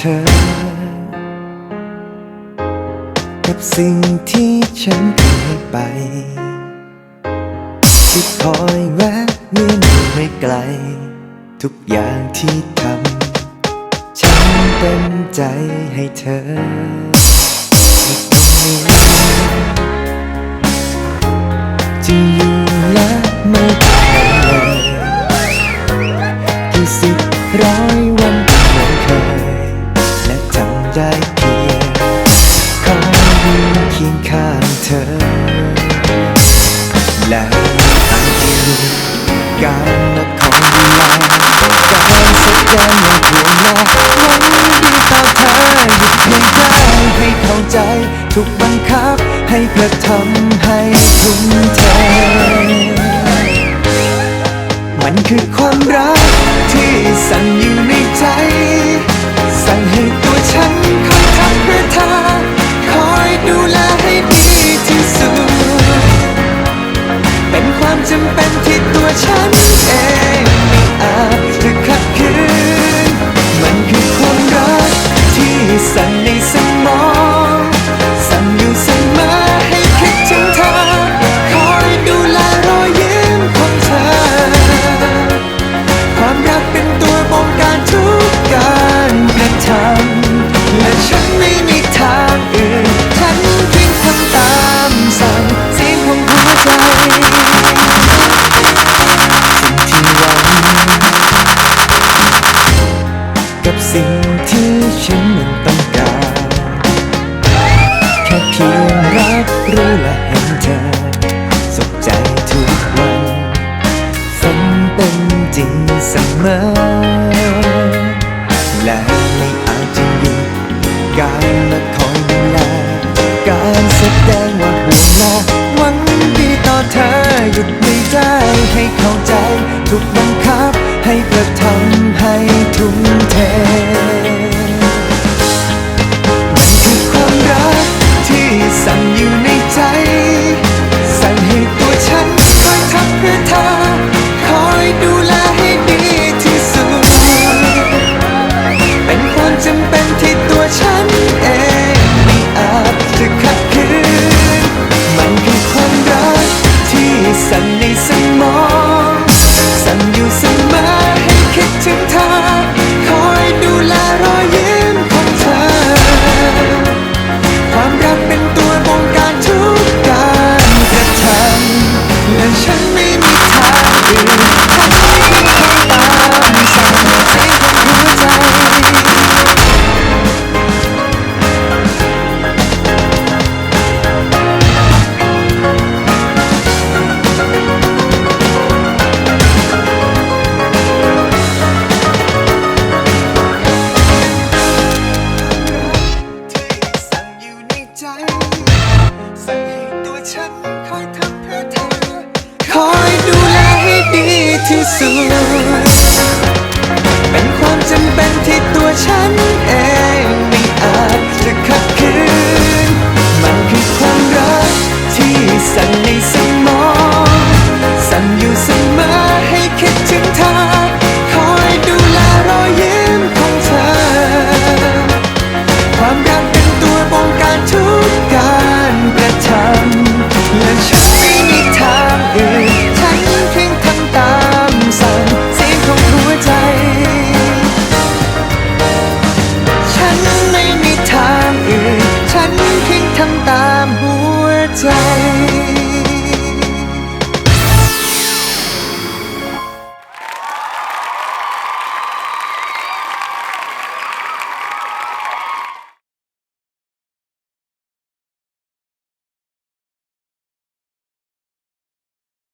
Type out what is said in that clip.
ธอ กับสิ่งที่ฉันเคยไป ที่คอยแวะเวียนไม่ไกล ทุกอย่างที่ทำ ฉันเต็มใจให้เธอที่ตรงนี้จะอยู่ ได้เพียงขอยืนเคียงข้างเธอ และอาจจะมีการละครดูแลาการแสดงอย่างห่วงแลหวังดีต่อเธอหยุดไม่ได้ให้เข้าใจ ถูกบังคับให้กระทำให้ทุ่มเทมันคือความรักที่สั่ สิ่งที่ฉันนั้นต้องการ แค่เพียงรับรู้และเห็นเธอ สุขใจทุกวัน ฝันเป็นจริงเสมอ และไม่อาจจะหยุดการละคอยดูแลการแสดงว่าห่วงแลหวังดีต่อเธอหยุดไม่ได้ให้เข้าใจถูกบังคับให้กระทำ คอยดูแลให้ดีที่สุด เป็นความจำเป็นที่ตัวฉัน